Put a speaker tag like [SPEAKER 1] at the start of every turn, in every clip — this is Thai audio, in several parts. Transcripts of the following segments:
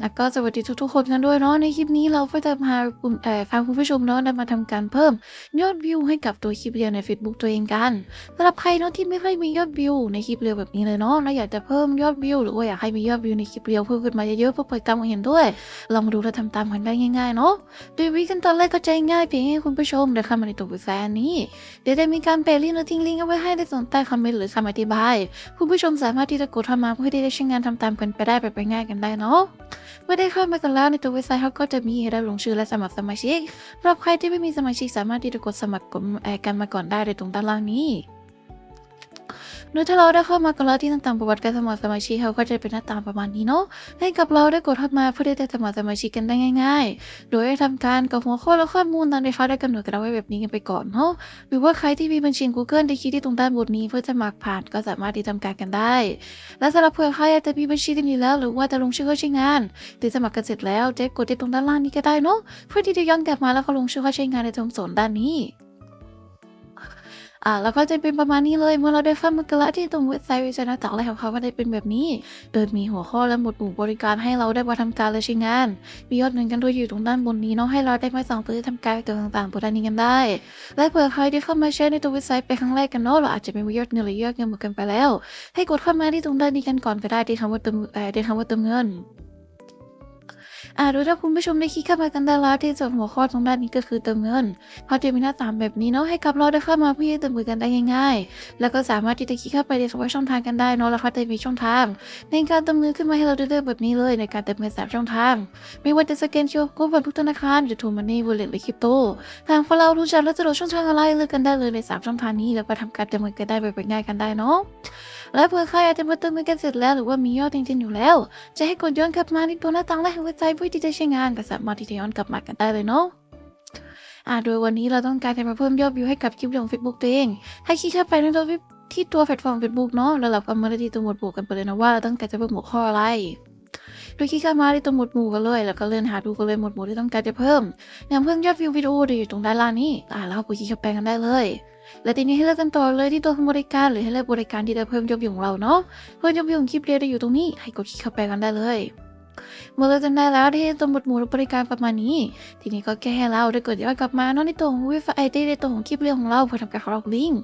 [SPEAKER 1] แล้วก็สวัสดีทุกๆคนกันด้วยเนาะในคลิปนี้เราก็จะพาคุณเอ่อพาคุณผู้ชมเนาะมาทำการเพิ่มยอดวิวให้กับตัวคลิปเรียวใน Facebook ตัวเองกันสำหรับใครเนาะที่ไม่ค่อยมียอดวิวในคลิปเรียวแบบนี้เลยเนาะแล้วอยากจะเพิ่มยอดวิวหรือว่าอยากให้มียอดวิวในคลิปเรียวเพิ่มขึ้นมาเยอะๆเพื่อเปิดการมองเห็นด้วยลองมาดูและทำตามกันได้ง่ายๆเนาะโดยวิธีขั้นตอนแรกก็ใจง่ายเพียงให้คุณผู้ชมเดินเข้ามาในตัวเว็บไซต์นนี้ เดี๋ยวจะมีการแปะลิงก์และทิ้งลิงก์เอาไว้ให้ในส่วนใต้คอมเมนต์หรือคำอธิบาย คุณผู้ชมสามารถที่จะกดเข้ามาเพื่อที่จะใช้งานทำตามกันไปได้แบบง่ายกันได้เนาะเมื่อได้เข้ามากันแล้วในตัวเว็บไซต์เขาก็จะมีให้ได้ลงชื่อและสมัครสมาชิกสำหรับใครที่ไม่มีสมาชิกสามารถที่จะกดสมัครกดเอ่อกันมาก่อนได้ในตรงด้านล่างนี้ โดยถ้าเราได้เข้ามากันแล้วที่ต่างๆประวัติการสมัครสมาชิกเขาก็จะเป็นหน้าตาประมาณนี้เนาะให้กับเราได้กดเข้ามาเพื่อที่จะสมัครสมาชิกกันได้ง่าย ๆ โดยให้ทำการกับหัวข้อและข้อมูลตามที่เขาได้กำหนดกันเอาไว้แบบนี้กันไปก่อนเนาะหรือว่าใครที่มีบัญชี Google ได้คลิกที่ตรงด้านบนนี้เพื่อจะสมัครผ่านก็สามารถที่ทำการกันได้ และสำหรับเผื่อใครอยากจะมีบัญชีที่มีแล้ว หรือว่าจะลงชื่อเข้าใช้งานหรือสมัครกันเสร็จแล้วเจ๊กดที่ตรงด้านล่างนี้ก็ได้เนาะเพื่อที่จะย้อนกลับมาแล้วก็ลงชื่อเข้าใช้งานในตรงโซนด้านนี้ อ่าแล้วก็จะเป็นประมาณนี้เลยเมื่อเราได้เข้ามากันแล้วที่ตรงเว็บไซต์วิจารณ์ต่างอะไรของเขาก็ได้เป็นแบบนี้ โดยมีหัวข้อและหมวดหมู่บริการให้เราได้มาทำการและใช้งานมียอดเงินกันด้วยอยู่ตรงด้านบนนี้เนาะให้เราได้มาสั่งซื้อทำการตัวต่างๆบนด้านนี้กันได้ และเผื่อใครที่เข้ามาใช้ในตัวเว็บไซต์เป็นครั้งแรกกันเนาะเราอาจจะไม่มียอดเงินหรือยอดเงินหมดกันไปแล้ว ให้กดเข้ามาที่ตรงด้านนี้กันก่อนก็ได้ที่คำว่าเติมเอ่อที่คำว่าเติมเงิน อ่าโดยถ้าคุณผู้ชมได้คลิกเข้ามากันได้แล้วที่ส่วนหัวข้อตรงด้านนี้ก็คือเติมเงินเขาจะมีหน้าตามแบบนี้เนาะให้กับเราได้เข้ามาเพื่อเติมเงินกันได้ง่ายๆ แล้วก็สามารถที่จะคลิกเข้าไปในส่วนช่องทางกันได้เนาะแล้วเขาจะมีช่องทางในการเติมเงินขึ้นมาให้เราได้เลือกแบบนี้เลยในการเติมเงินสามช่องทาง ไม่ว่าจะสแกนคิวโค้ดผ่านทุกธนาคารจะถูมันนี่วอลเล็ตหรือคริปโตทางของเรารู้จักและสะโดวกช่องทางอะไรเลือกกันได้เลยในสามช่องทางนี้แล้วก็ทำการเติมเงินกันได้แบบง่ายกันได้เนาะ และเผื่อใครอาจจะมาเติมเงินกันเสร็จแล้วหรือว่ามียอดจริงๆอยู่แล้ว จะให้กดย้อนกลับมาที่ตัวหน้าต่างแรกของเว็บไซต์เพื่อที่จะใช้งานก็สามารถที่จะย้อนกลับมากันได้เลยเนาะอ่าโดยวันนี้เราต้องการจะมาเพิ่มยอดวิวให้กับคลิปของ Facebook ตัวเองให้คลิกเข้าไปในตัวที่ตัวแพลตฟอร์ม Facebook เนาะแล้วเราก็มาที่ตัวหมวดหมู่กันไปเลยนะว่าเราต้องการจะเพิ่มหัวข้ออะไรโดยคลิกเข้ามาที่ตัวหมวดหมู่กันเลย แล้วก็เลื่อนหาดูกันเลยหมวดหมู่ที่ต้องการจะเพิ่มอย่างเพิ่มยอดวิววิดีโออยู่ตรงด้านล่างนี้อ่าแล้วไปคลิกเข้าไปกันได้เลย และทีนี้ให้เลือกกันต่อเลยที่ตัวบริการหรือให้เลือกบริการที่จะเพิ่มยอดวิวของเราเนาะเพิ่มยอดวิวของคลิปเรียนได้อยู่ตรงนี้ให้กดคลิกเข้าไปกันได้เลยเมื่อเราจำได้แล้วที่ตัวหมวดหมู่บริการประมาณนี้ ทีนี้ก็แค่ให้เราได้กดย้อนกลับมาเนาะในตัวของวิฟไอได้ในตัวของคลิปเรียนของเราเพื่อทำการขอเราลิงก์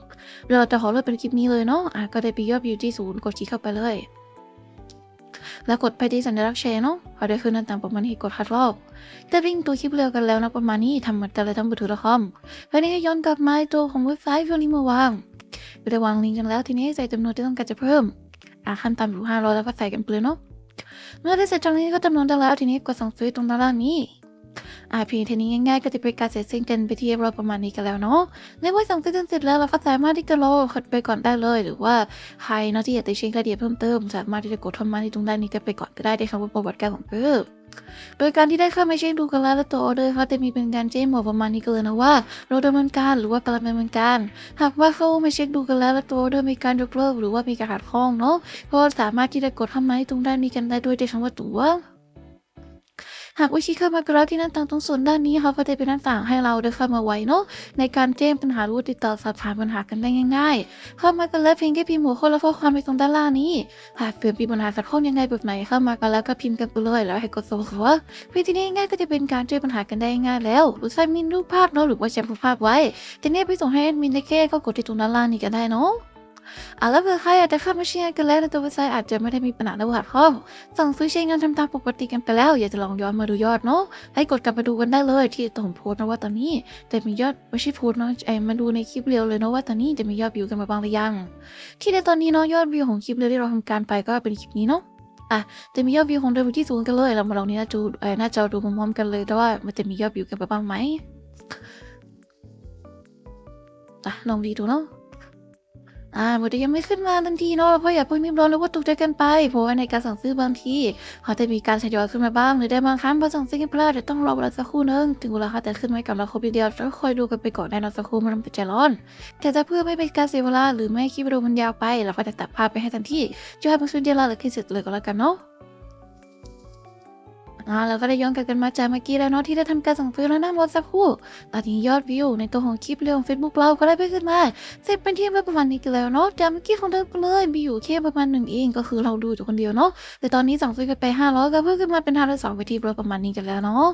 [SPEAKER 1] เราจะขอเลือกเป็นคลิปนี้เลยเนาะอะก็ได้ไปยอดวิวที่ศูนย์กดคลิกเข้าไปเลย แล้วกดไปที่สัญลักษณ์แชร์เนาะพอได้ขึ้นหน้าต่างประมาณนี้กดคัดลอกได้ลิงตัวคลิปเรียวกันแล้วนะประมาณนี้ทำเหมือนกันเละทั้งมือถือและคอมแล้วนี่ให้ย้อนกลับมาตัวของเว็บไซต์ที่เรามาวางไปได้วางลิงก์กันแล้วทีนี้ใส่จำนวนที่ต้องการจะเพิ่มอะขั้นต่ำอยู่ห้าร้อยแล้วก็ใส่กันไปเลยเนาะเมื่อได้เสร็จตรงนี้ก็จำนวนได้แล้วทีนี้กดสั่งซื้อตรงด้านล่างนี้ อ่าเพียงเท่านี้ง่ายๆก็จะเป็นการเสร็จสิ้นกันไปที่เรียบประมาณนี้กันแล้วเนาะในเมื่อสั่งซื้อจนเสร็จแล้วเราก็สามารถที่จะรอคัดไปก่อนได้เลย หรือว่าใครเนาะที่อยากจะเช็ครายละเอียดเพิ่มเติมสามารถที่จะกดเข้ามาที่ตรงด้านนี้กันไปก่อนก็ได้ในคำว่าประวัติการของเพิ่มโดยการที่ได้เข้ามาเช็คดูกันแล้วและตัวออเดอร์เขาจะมีเป็นการแจ้งบอกประมาณนี้กันเลยนะว่าเราดำเนินการหรือว่ากำลังดำเนินการ หากว่าเข้ามาเช็คดูกันแล้วและตัวออเดอร์มีการยกเลิกหรือว่ามีการขัดข้องเนาะก็สามารถที่จะกดเข้ามาที่ตรงด้านนี้กันได้ด้วยในคำว่าตัว หากวิชีเข้ามากราฟที่หน้าต่างตรงส่วนด้านนี้ค่ะก็จะเป็นหน้าต่างให้เราได้เข้ามาไว้เนาะในการแจ้งปัญหาหรือติดต่อสอบถามปัญหากันได้ง่ายๆ เข้ามากันแล้วเพียงแค่พิมพ์หัวข้อและข้อความไปตรงด้านล่างนี้หากเกิดมีปัญหาสักข้อยังไงแบบไหนเข้ามากันแล้วก็พิมพ์กันไปเลยแล้วให้กดส่งเขาว่าวิธีนี้ง่ายก็จะเป็นการแจ้งปัญหากันได้ง่ายแล้วหรือใช้มินรูปภาพเนาะหรือว่าแชร์รูปภาพไว้ทีนี้ไปส่งให้แอดมินได้แค่ก็กดที่ตรงด้านล่างนี้ก็ได้เนาะ อะแล้วเผื่อใครอาจจะเข้ามาเชียร์กันแล้วในตัวเว็บไซต์อาจจะไม่ได้มีปัญหาระหว่างข้อสั่งซื้อใช้งานทำตามปกติกันไปแล้ว อยากจะลองย้อนมาดูยอดเนาะให้กดกลับมาดูกันได้เลยที่ตผมโพสต์นะว่าตอนนี้แต่มียอดไม่ใช่โพสต์เนาะไอ้มาดูในคลิปเรียวเลยเนาะว่าตอนนี้จะมียอดวิวกันมาบ้างหรือยัง ที่ในตอนนี้เนาะยอดวิวของคลิปเรียวที่เราทำการไปก็เป็นคลิปนี้เนาะอะจะมียอดวิวของเดิมที่ศูนย์กันเลย เรามาลองนี้น้าจอเอ่อหน้าจอดูพร้อมๆกันเลยแต่ว่ามันจะมียอดวิวกันไปบ้างไหมอะลองดีดูเนาะ อ่ามันจะยังไม่ขึ้นมาทันทีเนาะเพราะอย่าเพิ่งรีบร้อนหรือว่าตกใจกันไป เพราะว่าในการสั่งซื้อบางทีเขาจะมีการทยอยขึ้นมาบ้างหรือได้บางครั้งพอสั่งซื้อกันพลาดจะต้องรอเวลาสักครู่นึงถึงเวลาค่ะแต่ขึ้นไม่กับเราครบเดียวจะคอยดูกันไปก่อนได้นอนสักครู่ไมันต้องใจร้อน แต่จะเพื่อไม่เป็นการเสียเวลาหรือไม่คิดวิดีโอมันยาวไป เราก็จะตัดภาพไปให้ทันทีจะให้มันสุดเวลาหรือคิดเสร็จเลยก็แล้วกันเนาะ อ่าเราก็ได้ย้อนกลับกันมาจากเมื่อกี้แล้วเนาะที่ได้ทำการสั่งซื้อแล้วนะรถสักครู่ตอนนี้ยอดวิวในตัวของคลิปเรื่องเฟซบุ๊กเราก็ได้ไปขึ้นมาเสร็จเป็นที่เรียบร้อประมาณนี้กันแล้วเนาะจากเมื่อกี้ของเดิมกันเลยมีอยู่แค่ประมาณหนึ่งเองก็คือเราดูอยู่คนเดียวเนาะแต่ตอนนี้สั่งซื้อกันไปห้าร้อยก็เพิ่มขึ้นมาเป็นห้าร้อยสองไปที่เรียบร้อยประมาณนี้กันแล้วเนาะ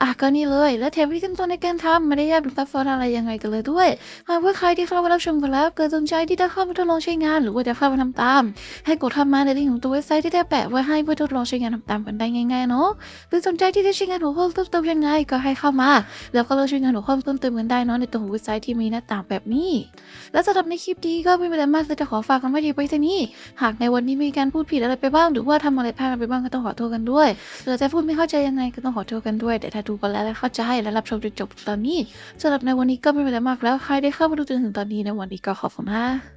[SPEAKER 1] อะก็นี่เลย แล้วแถมวิธีขั้นตอนในการทำไม่ได้ยากหรือซับซ้อนอะไรยังไงกันเลยด้วยหากว่าใครที่เข้ามารับชมกันแล้ว เกิดสนใจที่จะเข้ามาทดลองใช้งาน หรือว่าจะเข้ามาทำตาม ให้กดเข้ามาในลิงก์ของตัวเว็บไซต์ที่ได้แปะไว้ให้เพื่อทดลองใช้งานทำตามกันได้ง่ายๆเนาะหรือสนใจที่จะใช้งานหัวข้อเพิ่มเติมยังไงก็ให้เข้ามา แล้วก็เลือกใช้งานหัวข้อเพิ่มเติมกันได้เนาะในตัวของเว็บไซต์ที่มีหน้าต่างแบบนี้ และสำหรับในคลิปนี้ก็ไม่มีอะไรมากเลยจะขอฝากกันไว้ที่ไว้ที่นี้หากในวันนี้มีการพูดผิดอะไรไปบ้างหรือว่าทำอะไรพลาดไปบ้างก็ต้องขอโทษกันด้วยหรือจะพูดไม่เข้าใจยังไงก็ต้องขอโทษกันด้วยแต่ถ้าดูกันแล้วและเข้าใจและรับชมจนจบตอนนี้สำหรับในวันนี้ก็ไม่มีอะไรมากแล้วใครได้เข้ามาดูจนถึงตอนนี้ในวันนี้ก็ขอบคุณนะ